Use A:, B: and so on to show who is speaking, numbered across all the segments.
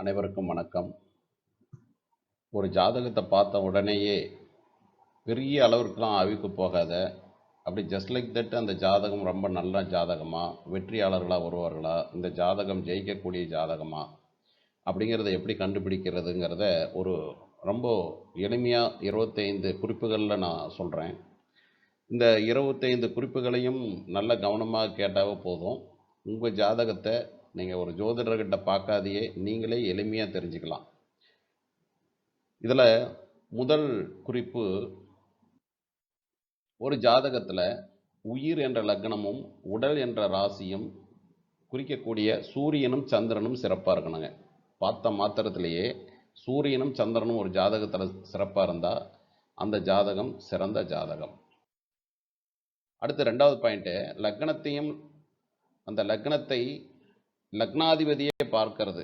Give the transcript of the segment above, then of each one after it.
A: அனைவருக்கும் வணக்கம். ஒரு ஜாதகத்தை பார்த்த உடனேயே பெரிய அளவிற்குலாம் ஆய்வுக்கு போகாத அப்படி ஜஸ்ட் லைக் தட் அந்த ஜாதகம் ரொம்ப நல்ல ஜாதகமாக வெற்றியாளர்களாக வருவார்களா இந்த ஜாதகம் ஜெயிக்கக்கூடிய ஜாதகமா அப்படிங்கிறத எப்படி கண்டுபிடிக்கிறதுங்கிறத ஒரு ரொம்ப எளிமையாக இருபத்தைந்து குறிப்புகளில் நான் சொல்கிறேன் இந்த இருபத்தைந்து குறிப்புகளையும் நல்ல கவனமாக கேட்டாவே போதும். உங்கள் ஜாதகத்தை நீங்கள் ஒரு ஜோதிடர்கிட்ட பார்க்காதையே நீங்களே எளிமையாக தெரிஞ்சுக்கலாம். இதில் முதல் குறிப்பு ஒரு ஜாதகத்தில் உயிர் என்ற லக்னமும் உடல் என்ற ராசியும் குறிக்கக்கூடிய சூரியனும் சந்திரனும் சிறப்பாக இருக்கணுங்க. பார்த்த மாத்திரத்திலேயே சூரியனும் சந்திரனும் ஒரு ஜாதகத்தில் சிறப்பாக இருந்தால் அந்த ஜாதகம் சிறந்த ஜாதகம். அடுத்து ரெண்டாவது பாயிண்ட்டு லக்னத்தையும் அந்த லக்னத்தை லக்னாதிபதியை பார்க்கிறது.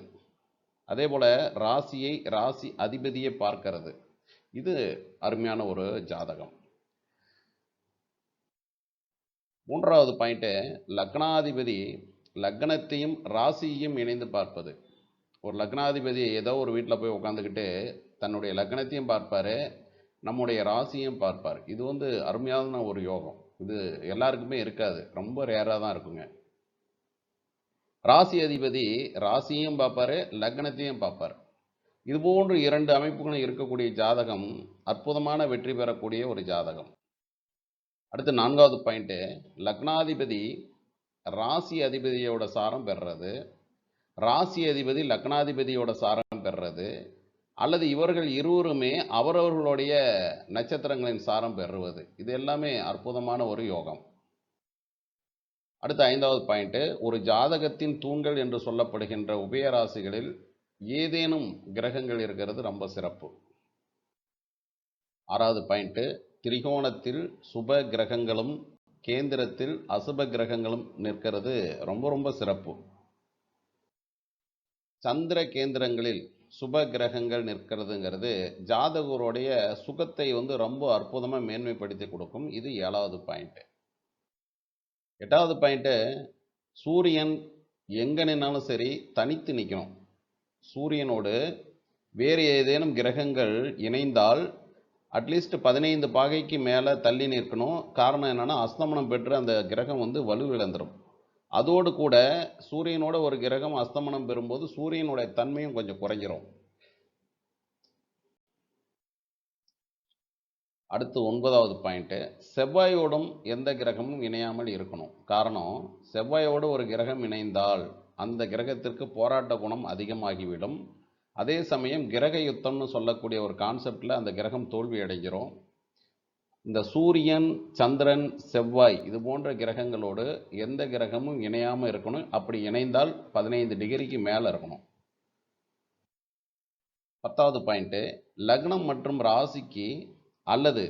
A: அதே போல் ராசியை ராசி அதிபதியை பார்க்கிறது. இது அருமையான ஒரு ஜாதகம். மூன்றாவது பாயிண்ட்டு லக்னாதிபதி லக்னத்தையும் ராசியையும் இணைந்து பார்ப்பது. ஒரு லக்னாதிபதி ஏதோ ஒரு வீட்டில் போய் உட்காந்துக்கிட்டு தன்னுடைய லக்னத்தையும் பார்ப்பார் நம்முடைய ராசியும் பார்ப்பார். இது வந்து அருமையான ஒரு யோகம். இது எல்லாருக்குமே இருக்காது. ரொம்ப ரேராக தான் இருக்குங்க. ராசி அதிபதி ராசியும் பார்ப்பாரு லக்னத்தையும் பார்ப்பார். இது போன்று இரண்டு அமைப்புகளும் இருக்கக்கூடிய ஜாதகம் அற்புதமான வெற்றி பெறக்கூடிய ஒரு ஜாதகம். அடுத்து நான்காவது பாயிண்ட்டு லக்னாதிபதி ராசி அதிபதியோட சாரம் பெறுறது ராசி அதிபதி லக்னாதிபதியோட சாரம் பெறுறது அல்லது இவர்கள் இருவருமே அவரவர்களுடைய நட்சத்திரங்களின் சாரம் பெறுவது. இது எல்லாமே அற்புதமான ஒரு யோகம். அடுத்த ஐந்தாவது பாயிண்ட்டு ஒரு ஜாதகத்தின் தூண்கள் என்று சொல்லப்படுகின்ற உபயராசிகளில் ஏதேனும் கிரகங்கள் இருக்கிறது ரொம்ப சிறப்பு. ஆறாவது பாயிண்ட்டு திரிகோணத்தில் சுப கிரகங்களும் கேந்திரத்தில் அசுப கிரகங்களும் நிற்கிறது. ரொம்ப ரொம்ப சிறப்பு. சந்திர கேந்திரங்களில் சுப கிரகங்கள் நிற்கிறதுங்கிறது ஜாதகருடைய சுகத்தை வந்து ரொம்ப அற்புதமாக மேன்மைப்படுத்தி கொடுக்கும். இது ஏழாவது பாயிண்ட்டு எட்டாவது பாயிண்ட்டு சூரியன் எங்கே நின்னாலும் சரி தனித்து நிற்கணும் சூரியனோடு வேறு ஏதேனும் கிரகங்கள் இணைந்தால் அட்லீஸ்ட் பதினைந்து பாகைக்கு மேலே தள்ளி நிற்கணும். காரணம் என்னென்னா அஸ்தமனம் பெற்று அந்த கிரகம் வந்து வலுவிழந்துடும் அதோடு கூட சூரியனோட ஒரு கிரகம் அஸ்தமனம் பெறும்போது சூரியனுடைய தன்மையும் கொஞ்சம் குறைஞ்சிரும். அடுத்து ஒன்பதாவது பாயிண்ட்டு செவ்வாயோடும் எந்த கிரகமும் இணையாமல் இருக்கணும். காரணம் செவ்வாயோடு ஒரு கிரகம் இணைந்தால் அந்த கிரகத்திற்கு போராட்ட குணம் அதிகமாகிவிடும். அதே சமயம் கிரக யுத்தம்னு சொல்லக்கூடிய ஒரு கான்செப்டில் அந்த கிரகம் தோல்வி அடைகிறோம். இந்த சூரியன் சந்திரன் செவ்வாய் இது போன்ற கிரகங்களோடு எந்த கிரகமும் இணையாமல் இருக்கணும். அப்படி இணைந்தால் பதினைந்து டிகிரிக்கு மேலே இருக்கணும். பத்தாவது பாயிண்ட்டு லக்னம் மற்றும் ராசிக்கு அல்லது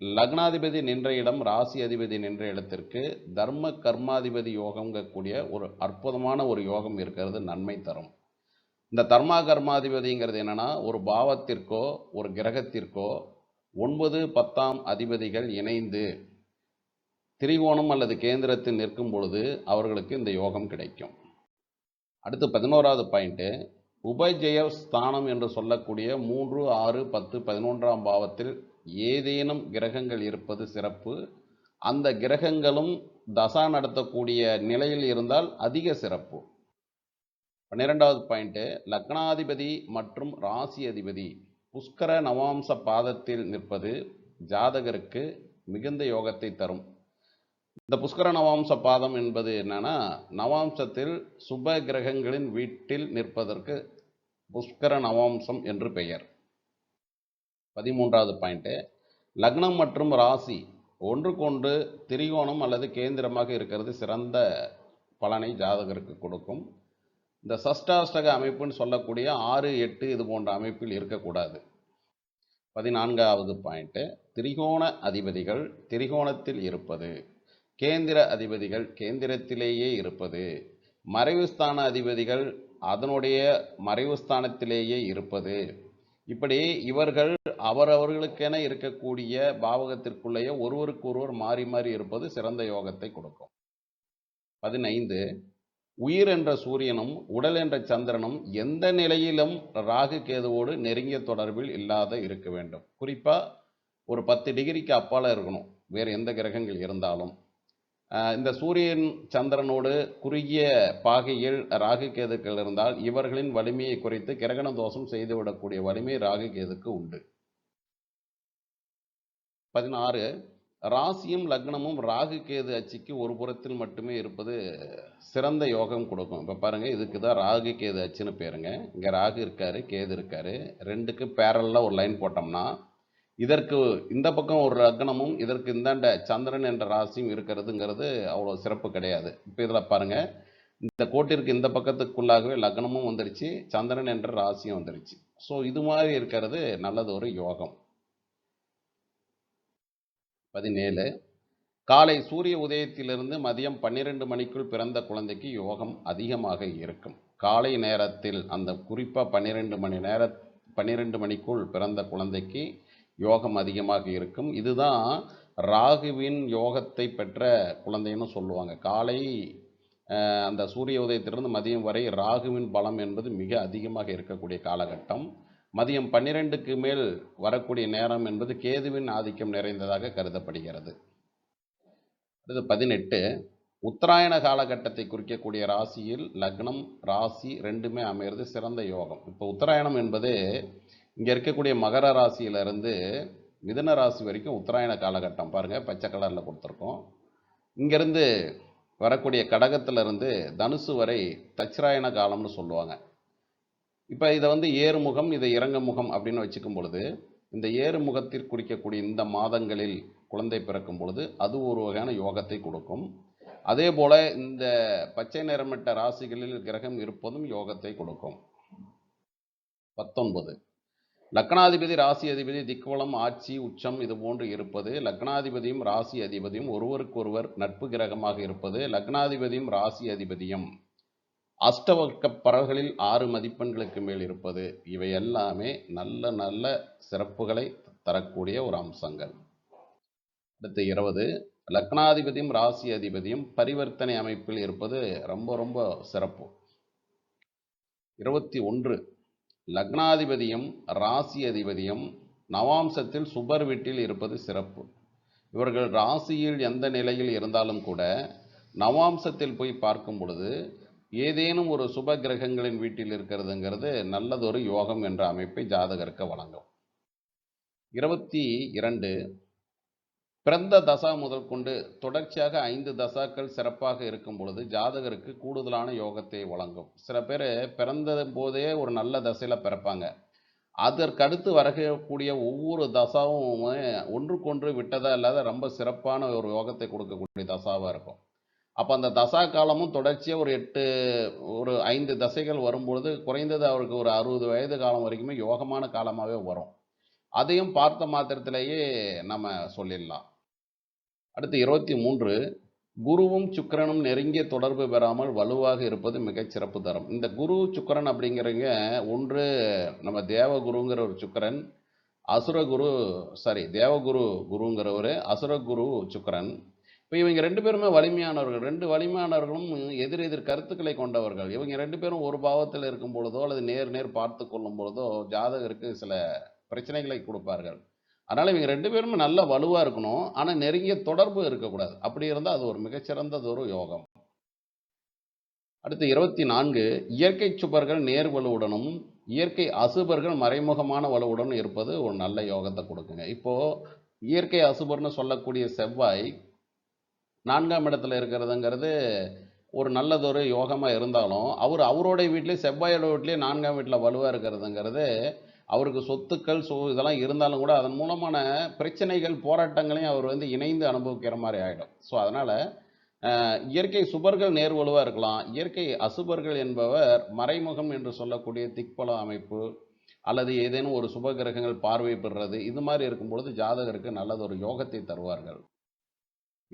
A: லக்னாதிபதி நின்ற இடம் ராசி அதிபதி நின்ற இடத்திற்கு தர்ம கர்மாதிபதி யோகங்கக்கூடிய ஒரு அற்புதமான ஒரு யோகம் இருக்கிறது நன்மை தரும். இந்த தர்மா கர்மாதிபதிங்கிறது என்னென்னா ஒரு பாவத்திற்கோ ஒரு கிரகத்திற்கோ ஒன்பது பத்தாம் அதிபதிகள் இணைந்து திரிகோணம் அல்லது கேந்திரத்தில் நிற்கும் பொழுது அவர்களுக்கு இந்த யோகம் கிடைக்கும். அடுத்து பதினோராவது பாயிண்ட்டு உபஜெய ஸ்தானம் என்று சொல்லக்கூடிய மூன்று ஆறு பத்து பதினொன்றாம் பாவத்தில் ஏதேனும் கிரகங்கள் இருப்பது சிறப்பு. அந்த கிரகங்களும் தசா நடத்தக்கூடிய நிலையில் இருந்தால் அதிக சிறப்பு. பன்னிரெண்டாவது பாயிண்ட்டு லக்னாதிபதி மற்றும் ராசி அதிபதி புஷ்கர நவாம்ச பாதத்தில் நிற்பது ஜாதகருக்கு மிகுந்த யோகத்தை தரும். இந்த புஷ்கர நவாம்ச பாதம் என்பது என்னன்னா நவாம்சத்தில் சுப கிரகங்களின் வீட்டில் நிற்பதற்கு புஷ்கர நவாம்சம் என்று பெயர். பதிமூன்றாவது பாயிண்ட்டு லக்னம் மற்றும் ராசி ஒன்றுக்கொன்று திரிகோணம் அல்லது கேந்திரமாக இருக்கிறது. சிறந்த பலனை ஜாதகருக்கு கொடுக்கும். இந்த சஷ்டாஷ்டக அமைப்புன்னு சொல்லக்கூடிய ஆறு எட்டு இது போன்ற அமைப்பில் இருக்கக்கூடாது. பதினான்காவது பாயிண்ட்டு திரிகோண அதிபதிகள் திரிகோணத்தில் இருப்பது. கேந்திர அதிபதிகள் கேந்திரத்திலேயே இருப்பது. மறைவு ஸ்தான அதிபதிகள் அதனுடைய மறைவு ஸ்தானத்திலேயே இருப்பது. இப்படி இவர்கள் அவரவர்களுக்கென இருக்கக்கூடிய பாவகத்திற்குள்ளேயே ஒருவருக்கு ஒருவர் மாறி மாறி இருப்பது சிறந்த யோகத்தை கொடுக்கும். பதினைந்து உயிர் என்ற சூரியனும் உடல் என்ற சந்திரனும் எந்த நிலையிலும் ராகு கேதுவோடு நெருங்கிய தொடர்பில் இல்லாத இருக்க வேண்டும். குறிப்பாக ஒரு பத்து டிகிரிக்கு அப்பால் இருக்கணும். வேறு எந்த கிரகங்கள் இருந்தாலும். இந்த சூரியன் சந்திரனோடு குறுகிய பாகையில் ராகு கேதுக்கள் இருந்தால் இவர்களின் வலிமையை குறைத்து கிரகண தோஷம் செய்துவிடக்கூடிய வலிமை ராகு கேதுக்கு உண்டு. பதினாறு ராசியும் லக்னமும் ராகு கேது அச்சுக்கு ஒரு புறத்தில் மட்டுமே இருப்பது சிறந்த யோகம் கொடுக்கும். இப்போ பாருங்கள் இதுக்கு தான் ராகு கேது அச்சுன்னு பேருங்க. இங்கே ராகு இருக்காரு கேது இருக்காரு. ரெண்டுக்கு பேரலாக ஒரு லைன் போட்டோம்னா இதற்கு இந்த பக்கம் ஒரு லக்னமும் இதற்கு இந்தாண்ட சந்திரன் என்ற ராசியும் இருக்கிறதுங்கிறது அவ்வளோ சிறப்பு கிடையாது. இப்போ இதில் பாருங்கள் இந்த கோட்டிற்கு இந்த பக்கத்துக்குள்ளாகவே லக்னமும் வந்துருச்சு சந்திரன் என்ற ராசியும் வந்துருச்சு. ஸோ இது மாதிரி இருக்கிறது நல்லது ஒரு யோகம். பதினேழு காலை சூரிய உதயத்திலிருந்து மதியம் பன்னிரெண்டு மணிக்குள் பிறந்த குழந்தைக்கு யோகம் அதிகமாக இருக்கும். காலை நேரத்தில் அந்த குறிப்பாக பன்னிரெண்டு மணி நேர பன்னிரெண்டு மணிக்குள் பிறந்த குழந்தைக்கு யோகம் அதிகமாக இருக்கும். இதுதான் ராகுவின் யோகத்தை பெற்ற குழந்தைன்னு சொல்லுவாங்க. காலை அந்த சூரிய உதயத்திலிருந்து மதியம் வரை ராகுவின் பலம் என்பது மிக அதிகமாக இருக்கக்கூடிய காலகட்டம். மதியம் பன்னிரெண்டுக்கு மேல் வரக்கூடிய நேரம் என்பது கேதுவின் ஆதிக்கம் நிறைந்ததாக கருதப்படுகிறது. அடுத்து பதினெட்டு உத்தராயண காலகட்டத்தை குறிக்கக்கூடிய ராசியில் லக்னம் ராசி ரெண்டுமே அமையிறது சிறந்த யோகம். இப்போ உத்தராயணம் என்பது இங்கே இருக்கக்கூடிய மகர ராசியிலிருந்து மிதன ராசி வரைக்கும் உத்தராயண காலகட்டம். பாருங்கள் பச்சை கலரில் கொடுத்துருக்கோம். இங்கேருந்து வரக்கூடிய கடகத்திலிருந்து தனுசு வரை தட்சிராயண காலம்னு சொல்லுவாங்க. இப்போ இதை வந்து ஏறுமுகம் இதை இறங்க முகம் அப்படின்னு வச்சுக்கும் பொழுது இந்த ஏறுமுகத்தில் குறிக்கக்கூடிய இந்த மாதங்களில் குழந்தை பிறக்கும் பொழுது அது ஒரு வகையான யோகத்தை கொடுக்கும். அதே போல் இந்த பச்சை நிறமிட்ட ராசிகளில் கிரகம் இருப்பதும் யோகத்தை கொடுக்கும். பத்தொன்பது. லக்னாதிபதி ராசி அதிபதி திக்வளம் ஆட்சி உச்சம் இது போன்று இருப்பது. லக்னாதிபதியும் ராசி அதிபதியும் ஒருவருக்கொருவர் நட்பு கிரகமாக இருப்பது. லக்னாதிபதியும் ராசி அதிபதியும் அஷ்டவர்க்க பறவைகளில் ஆறு மதிப்பெண்களுக்கு மேல் இருப்பது இவை எல்லாமே நல்ல நல்ல சிறப்புகளை தரக்கூடிய ஒரு அம்சங்கள். அடுத்து இருபது லக்னாதிபதியும் ராசி அதிபதியும் பரிவர்த்தனை அமைப்பில் இருப்பது ரொம்ப ரொம்ப சிறப்பு. இருபத்தி ஒன்று லக்னாதிபதியும் ராசி அதிபதியும் நவாம்சத்தில் சுபர் வீட்டில் இருப்பது சிறப்பு. இவர்கள் ராசியில் எந்த நிலையில் இருந்தாலும் கூட நவாம்சத்தில் போய் பார்க்கும் பொழுது ஏதேனும் ஒரு சுப கிரகங்களின் வீட்டில் இருக்கிறதுங்கிறது நல்லதொரு யோகம் என்ற அமைப்பை ஜாதகருக்கு வழங்கும். இருபத்தி இரண்டு பிறந்த தசா முதல் கொண்டு தொடர்ச்சியாக ஐந்து தசாக்கள் சிறப்பாக இருக்கும் பொழுது ஜாதகருக்கு கூடுதலான யோகத்தை வழங்கும். சில பேர் பிறந்த போதே ஒரு நல்ல தசையில் பிறப்பாங்க. அதற்கடுத்து வரக்கூடிய ஒவ்வொரு தசாவும் ஒன்றுக்கொன்று விட்டதா இல்லாத ரொம்ப சிறப்பான ஒரு யோகத்தை கொடுக்கக்கூடிய தசாவாக இருக்கும். அப்போ அந்த தசா காலமும் தொடர்ச்சியாக ஒரு எட்டு ஒரு ஐந்து தசைகள் வரும்பொழுது குறைந்தது அவருக்கு ஒரு அறுபது வயது காலம் வரைக்குமே யோகமான காலமாகவே வரும். அதையும் பார்த்த மாத்திரத்திலேயே நம்ம சொல்லிடலாம். அடுத்து இருபத்தி மூன்று குருவும் சுக்கிரனும் நெருங்கிய தொடர்பு பெறாமல் வலுவாக இருப்பது மிகச்சிறப்பு தரும். இந்த குரு சுக்கரன் அப்படிங்கிறவங்க ஒன்று நம்ம தேவகுருங்கிற ஒரு சுக்கரன் அசுரகுரு சாரி தேவகுரு குருங்கிறவர் அசுரகுரு சுக்கரன் இப்போ இவங்க ரெண்டு பேருமே வலிமையானவர்கள். ரெண்டு வலிமையானவர்களும் எதிர் எதிர் கருத்துக்களை கொண்டவர்கள். இவங்க ரெண்டு பேரும் ஒரு பாவத்தில் இருக்கும் பொழுதோ அல்லது நேர் நேர் பார்த்து கொள்ளும் பொழுதோ ஜாதகருக்கு சில பிரச்சனைகளை கொடுப்பார்கள். அதனால் இவங்க ரெண்டு பேருமே நல்ல வலுவாக இருக்கணும். ஆனால் நெருங்கிய தொடர்பு இருக்கக்கூடாது. அப்படி இருந்தால் அது ஒரு மிகச்சிறந்தது ஒரு யோகம். அடுத்து இருபத்தி நான்கு இயற்கை சுபர்கள் நேர் வலுவுடனும் இயற்கை அசுபர்கள் மறைமுகமான வலுவுடனும் இருப்பது ஒரு நல்ல யோகத்தை கொடுக்குங்க. இப்போது இயற்கை அசுபர்னு சொல்லக்கூடிய செவ்வாய் நான்காம் இடத்துல இருக்கிறதுங்கிறது ஒரு நல்லதொரு யோகமாக இருந்தாலும் அவர் அவரோடைய வீட்லேயே செவ்வாயோட வீட்லேயே நான்காம் வீட்டில் வலுவாக இருக்கிறதுங்கிறது அவருக்கு சொத்துக்கள் சோ இதெல்லாம் இருந்தாலும் கூட அதன் மூலமான பிரச்சனைகள் போராட்டங்களையும் அவர் வந்து இணைந்து அனுபவிக்கிற மாதிரி ஆகிடும் ஸோ அதனால் இயற்கை சுபர்கள் நேர் வலுவாக இருக்கலாம். இயற்கை அசுபர்கள் என்பவர் மறைமுகம் என்று சொல்லக்கூடிய திக்பல அமைப்பு அல்லது ஏதேனும் ஒரு சுப கிரகங்கள் பார்வை பெறுறது இது மாதிரி இருக்கும் பொழுது ஜாதகருக்கு நல்லதொரு யோகத்தை தருவார்கள்.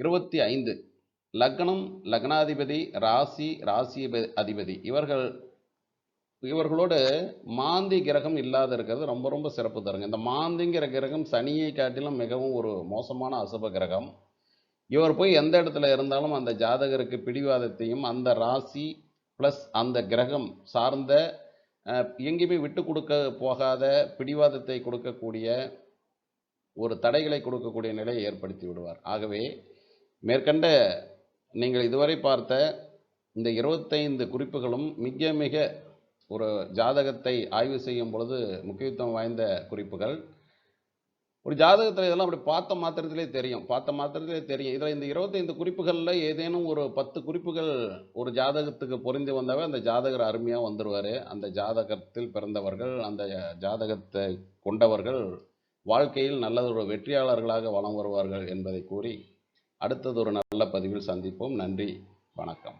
A: இருபத்தி ஐந்து. லக்னம் லக்னாதிபதி ராசி ராசி அதிபதி. இவர்கள் இவர்களோடு மாந்தி கிரகம் இல்லாத இருக்கிறது. ரொம்ப ரொம்ப சிறப்பு தருங்க. இந்த மாந்திங்கிற கிரகம் சனியை காட்டிலும் மிகவும் ஒரு மோசமான அசுப கிரகம். இவர் போய் எந்த இடத்துல இருந்தாலும் அந்த ஜாதகருக்கு பிடிவாதத்தையும் அந்த ராசி ப்ளஸ் அந்த கிரகம் சார்ந்த எங்கேயுமே விட்டு கொடுக்க போகாத பிடிவாதத்தை கொடுக்கக்கூடிய ஒரு தடைகளை கொடுக்கக்கூடிய நிலையை ஏற்படுத்தி விடுவார். ஆகவே மேற்கண்ட நீங்கள் இதுவரை பார்த்த இந்த இருபத்தைந்து குறிப்புகளும் மிக மிக ஒரு ஜாதகத்தை ஆய்வு செய்யும் பொழுது முக்கியத்துவம் வாய்ந்த குறிப்புகள். ஒரு ஜாதகத்தில் இதெல்லாம் அப்படி பார்த்த மாத்திரத்திலே தெரியும். பார்த்த மாத்திரத்திலே தெரியும். இதில் இந்த இருபத்தைந்து குறிப்புகளில் ஏதேனும் ஒரு பத்து குறிப்புகள் ஒரு ஜாதகத்துக்கு பொருந்தி வந்தாவே அந்த ஜாதகர் அருமையாக வந்துடுவார் அந்த ஜாதகத்தில் பிறந்தவர்கள் அந்த ஜாதகத்தை கொண்டவர்கள் வாழ்க்கையில் நல்லதொரு வெற்றியாளர்களாக வலம் வருவார்கள் என்பதை கூறி அடுத்தது ஒரு நல்ல பதிவில் சந்திப்போம். நன்றி. வணக்கம்.